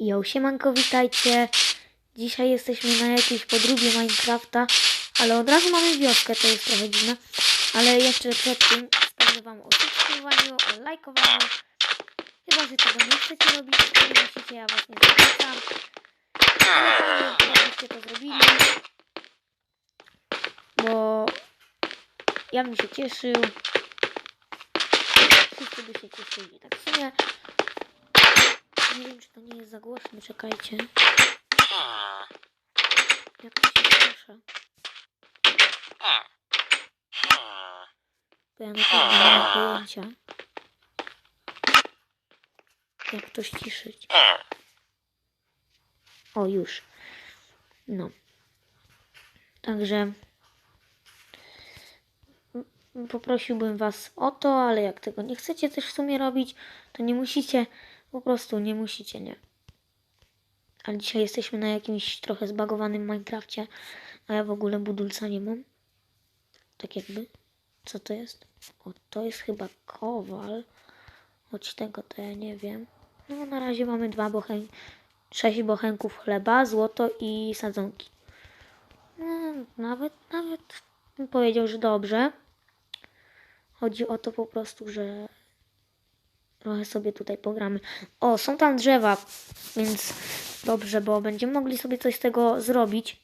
Jo, siemanko, witajcie. Dzisiaj jesteśmy na jakiejś podróbie Minecrafta, ale od razu mamy wioskę, to jest trochę dziwne. Ale jeszcze przed tym wspomnę wam o subskrybowaniu, o lajkowaniu. Chyba, że tego nie chcecie robić, to nie musicie, ja was nie zachęcam. Ale jakbyście to zrobili, bo ja bym się cieszył. Wszyscy by się cieszyli. Tak w sumie nie wiem, czy to nie jest za głośno. Czekajcie. Jak to się słyszę? Bo ja nie mam pojęcia. Jak to ściszyć. O, już. No. Także poprosiłbym was o to, ale jak tego nie chcecie też w sumie robić, to nie musicie. Po prostu nie musicie, nie. Ale dzisiaj jesteśmy na jakimś trochę zbagowanym Minecrafcie, a ja w ogóle budulca nie mam. Tak jakby. Co to jest? O, to jest chyba kowal. Choć tego to ja nie wiem. No na razie mamy dwa bochen... Sześć bochenków chleba, złoto i sadzonki. No, nawet, nawet bym powiedział, że dobrze. Chodzi o to po prostu, że trochę sobie tutaj pogramy. O, są tam drzewa, więc dobrze, bo będziemy mogli sobie coś z tego zrobić.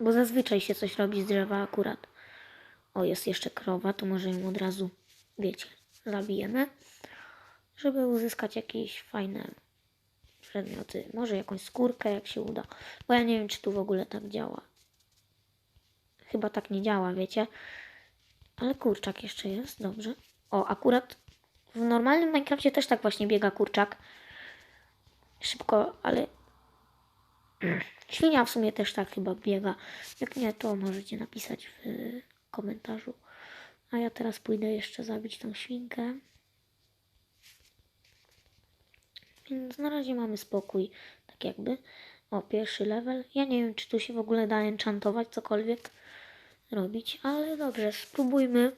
Bo zazwyczaj się coś robi z drzewa akurat. O, jest jeszcze krowa, to może ją od razu, wiecie, zabijemy. Żeby uzyskać jakieś fajne przedmioty. Może jakąś skórkę, jak się uda. Bo ja nie wiem, czy tu w ogóle tak działa. Chyba tak nie działa, wiecie. Ale kurczak jeszcze jest, dobrze. O, akurat w normalnym Minecrafcie też tak właśnie biega kurczak. Szybko, ale świnia w sumie też tak chyba biega. Jak nie, to możecie napisać w komentarzu. A ja teraz pójdę jeszcze zabić tą świnkę. Więc na razie mamy spokój, tak jakby. O, pierwszy level. Ja nie wiem, czy tu się w ogóle da enchantować cokolwiek robić, ale dobrze, spróbujmy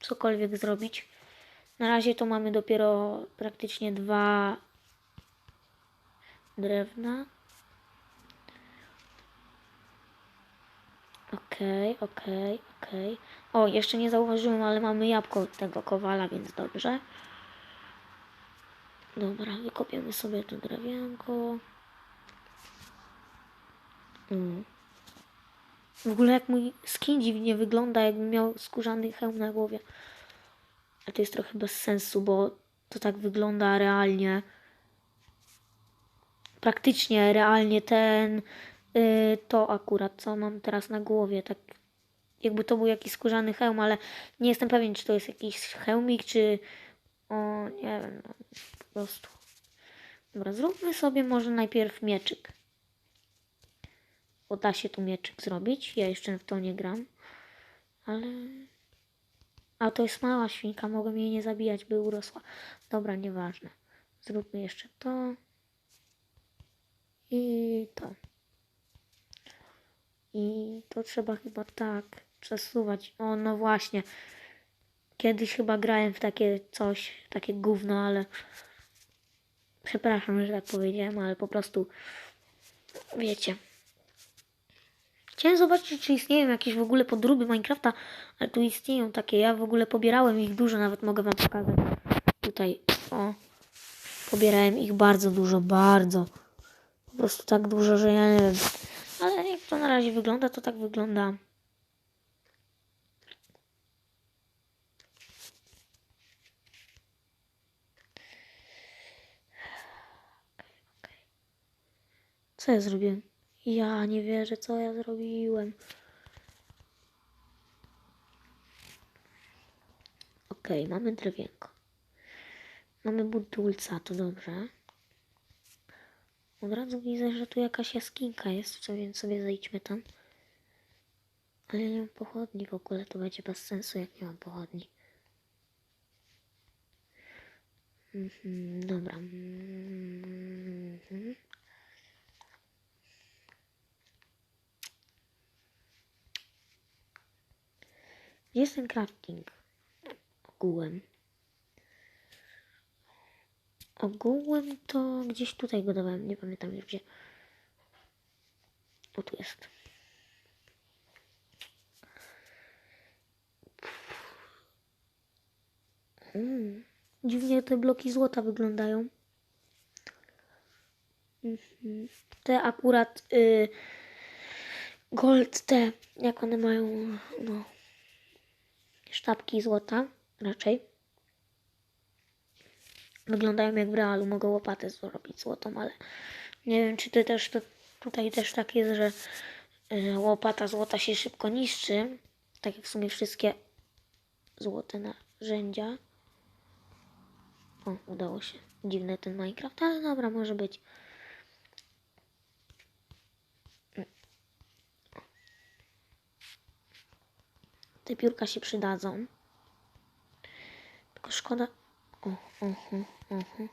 cokolwiek zrobić. Na razie to mamy dopiero praktycznie dwa drewna. Okej, okej, okej. O, jeszcze nie zauważyłem, ale mamy jabłko tego kowala, więc dobrze. Dobra, wykopiemy sobie to drewienko. Mm. W ogóle jak mój skin dziwnie wygląda, jakbym miał skórzany hełm na głowie. Ale to jest trochę bez sensu, bo to tak wygląda realnie. Praktycznie realnie ten, y, to akurat, co mam teraz na głowie, tak jakby to był jakiś skórzany hełm, ale nie jestem pewien, czy to jest jakiś hełmik, czy o, nie wiem, no, po prostu. Dobra, zróbmy sobie może najpierw mieczyk. Bo da się tu mieczyk zrobić. Ja jeszcze w to nie gram. Ale... A to jest mała świnka, mogę jej nie zabijać, by urosła. Dobra, nieważne. Zróbmy jeszcze to. I to. I to trzeba chyba tak przesuwać. O, no właśnie. Kiedyś chyba grałem w takie coś, takie gówno, ale przepraszam, że tak powiedziałem, ale po prostu wiecie. Chciałem zobaczyć, czy istnieją jakieś w ogóle podróby Minecrafta, ale tu istnieją takie. Ja w ogóle pobierałem ich dużo, nawet mogę wam pokazać. Tutaj, o. Pobierałem ich bardzo dużo, bardzo. Po prostu tak dużo, że ja nie wiem. Ale jak to na razie wygląda, to tak wygląda. Co ja zrobiłem? Ja nie wierzę, co ja zrobiłem. Okej, mamy drewienko. Mamy budulca, to dobrze. Od razu widzę, że tu jakaś jaskinka jest, co więc sobie zejdźmy tam. Ale nie mam pochodni w ogóle, to będzie bez sensu, jak nie mam pochodni. Mhm, dobra. Mhm. Gdzie jest ten crafting? Ogółem. Ogółem to gdzieś tutaj go dawałem, nie pamiętam już gdzie. O, tu jest. Mm. Dziwnie te bloki złota wyglądają. Mhm. Te akurat y, gold, te jak one mają, no, sztabki złota raczej. Wyglądają jak w realu, mogę łopatę zrobić złotą, ale nie wiem czy to też to tutaj też tak jest, że y, łopata złota się szybko niszczy, tak jak w sumie wszystkie złote narzędzia. O, udało się. Dziwny ten Minecraft, ale dobra, może być. Te piórka się przydadzą. Tylko szkoda. O, oho, oho.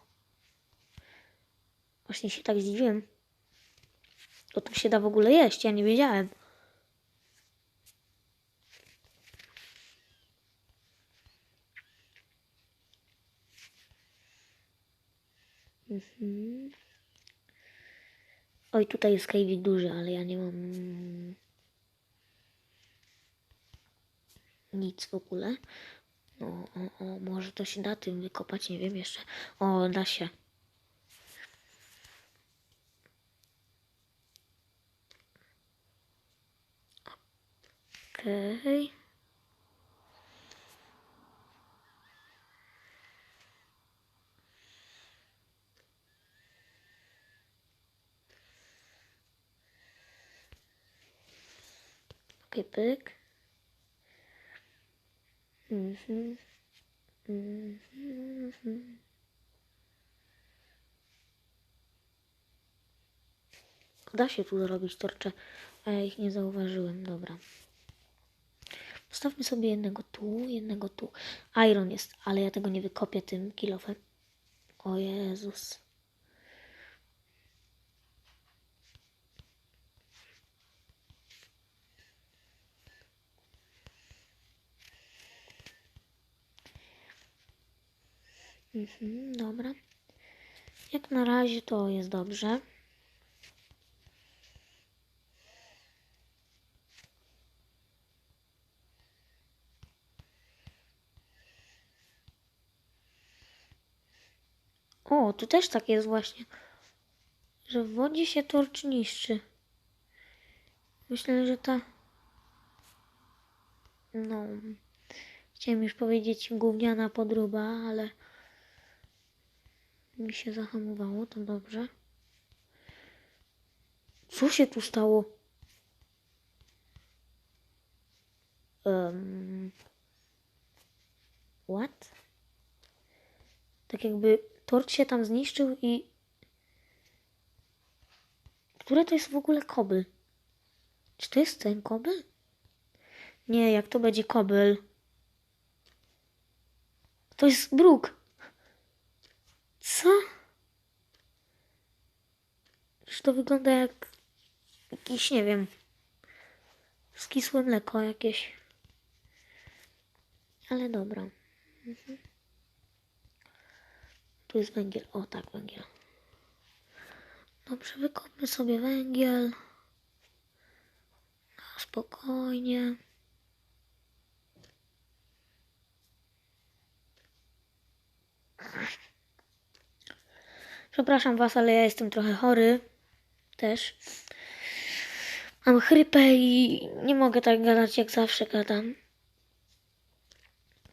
Właśnie się tak zdziwiłem. To tu się da w ogóle jeść, ja nie wiedziałem. Mhm. Oj, tutaj jest kajwik duży, ale ja nie mam nic w ogóle. O, o, o, może to się da tym wykopać, nie wiem jeszcze. O, da się. Okej. Okej, pyk. Mhm. Mhm. Da się tu zrobić torcze, a ja ich nie zauważyłem. Dobra. Postawmy sobie jednego tu, jednego tu. Iron jest, ale ja tego nie wykopię tym kilofem. O Jezus. Mhm, dobra. Jak na razie to jest dobrze. O, tu też tak jest właśnie, że w wodzie się torcz niszczy. Myślę, że ta... No... Chciałem już powiedzieć gówniana podróba, ale mi się zahamowało, to dobrze. Co się tu stało? Um, what? Tak jakby tort się tam zniszczył i... Które to jest w ogóle kobyl? Czy to jest ten kobyl? Nie, jak to będzie kobyl? To jest bruk. Co? Że to wygląda jak jakiś, nie wiem, skisłe mleko jakieś. Ale dobra. Mhm. Tu jest węgiel. O, tak, węgiel. Dobrze, wykopmy sobie węgiel. Spokojnie. Przepraszam Was, ale ja jestem trochę chory. Też. Mam chrypę i nie mogę tak gadać jak zawsze gadam.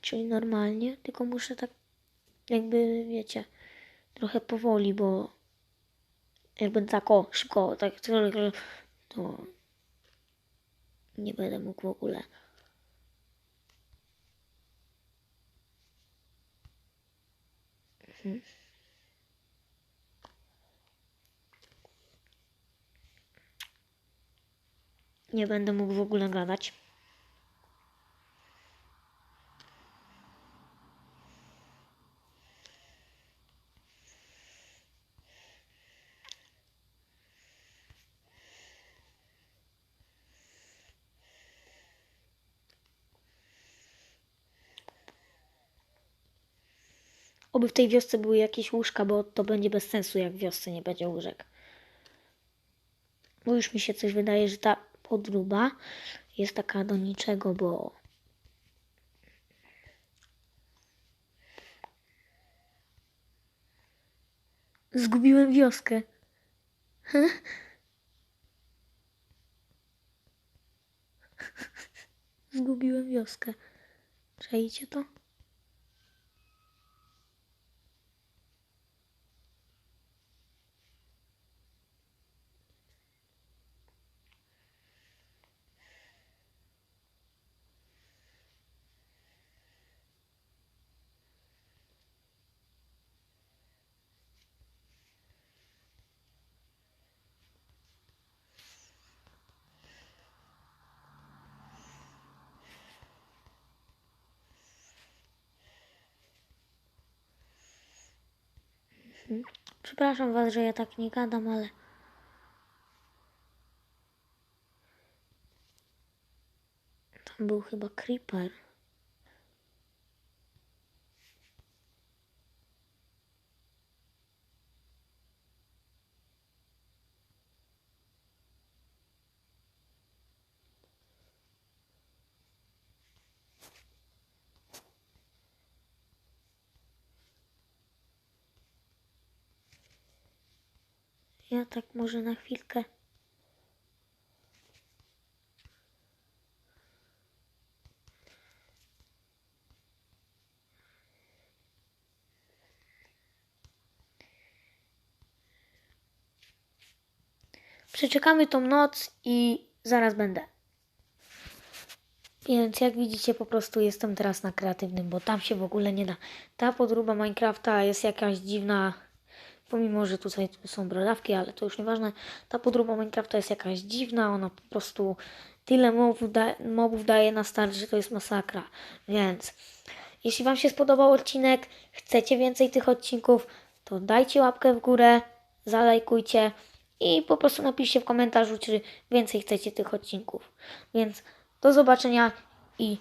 Czyli normalnie, tylko muszę tak jakby, wiecie, trochę powoli, bo jakby tak o, szybko, tak to nie będę mógł w ogóle. Mhm. nie będę mógł w ogóle gadać. Oby w tej wiosce były jakieś łóżka, bo to będzie bez sensu, jak w wiosce nie będzie łóżek. Bo już mi się coś wydaje, że ta podruba jest taka do niczego, bo Zgubiłem wioskę. Zgubiłem wioskę. Czajcie to? Przepraszam was, że ja tak nie gadam, ale... Tam był chyba creeper. Ja tak może na chwilkę. Przeczekamy tą noc i zaraz będę. Więc jak widzicie, po prostu jestem teraz na kreatywnym, bo tam się w ogóle nie da. Ta podróba Minecrafta jest jakaś dziwna, pomimo, że tutaj są brodawki, ale to już nieważne. Ta podróba Minecrafta jest jakaś dziwna, ona po prostu tyle mobów, da mobów daje na start, że to jest masakra. Więc jeśli Wam się spodobał odcinek, chcecie więcej tych odcinków, to dajcie łapkę w górę, zalajkujcie i po prostu napiszcie w komentarzu, czy więcej chcecie tych odcinków. Więc do zobaczenia i